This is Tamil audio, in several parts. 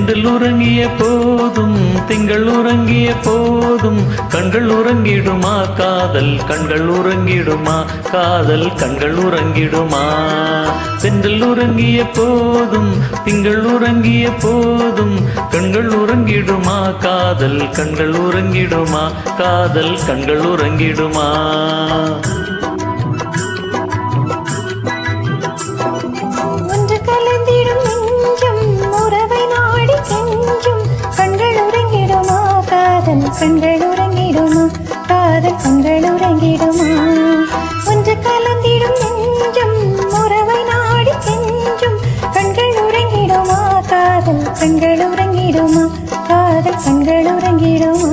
செந்தில் உறங்கிய போதும் திங்கள் உறங்கிய போதும் கண்கள் உறங்கிடுமா காதல் கண்கள் உறங்கிடுமா காதல் கண்கள் உறங்கிடுமா? செந்தில் உறங்கிய போதும் திங்கள் உறங்கிய போதும் கண்கள் உறங்கிடுமா காதல் கண்கள் உறங்கிடுமா காதல் கண்கள் உறங்கிடுமா? கண்கள் உறங்கிடுமா காதல் கண்கள் உறங்கிடுமா ஒன்று கலந்திடும் நெஞ்சம் உறவை நாடி செஞ்சும் கண்கள் உறங்கிடுமா காதல் கண்கள் உறங்கிடுமா காதல் கண்கள் உறங்கிடுமா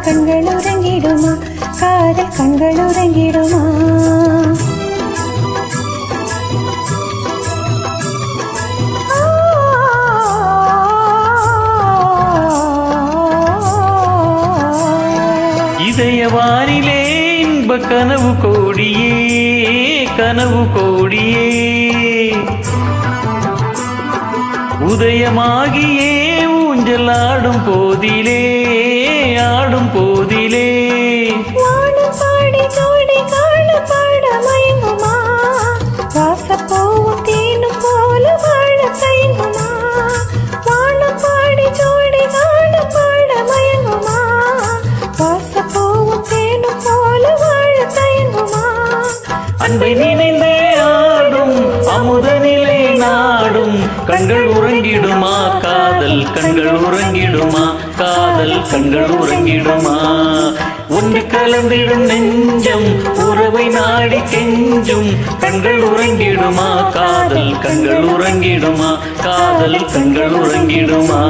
கண்கள் உறங்கிடுமா? காதல் கண்கள் உறங்கிடுமா? இதய வானிலே இன்ப கனவு கோடியே. கனவு கோடியே. உதயமாகியே ஊஞ்சல் ஆடும் போதிலே. அன்பை நினைந்தே ஆடும் அமுத நாடும். கண்கள் உறங்கிடுமா காதல் கண்கள் உறங்கிடுமா காதல் கண்கள் உறங்கிடுமா? ஒன்று கலந்திடும் நெஞ்சம் உறவை நாடி கெஞ்சும். கண்கள் உறங்கிடுமா காதல் கண்கள் உறங்கிடுமா காதல் கண்கள் உறங்கிடுமா?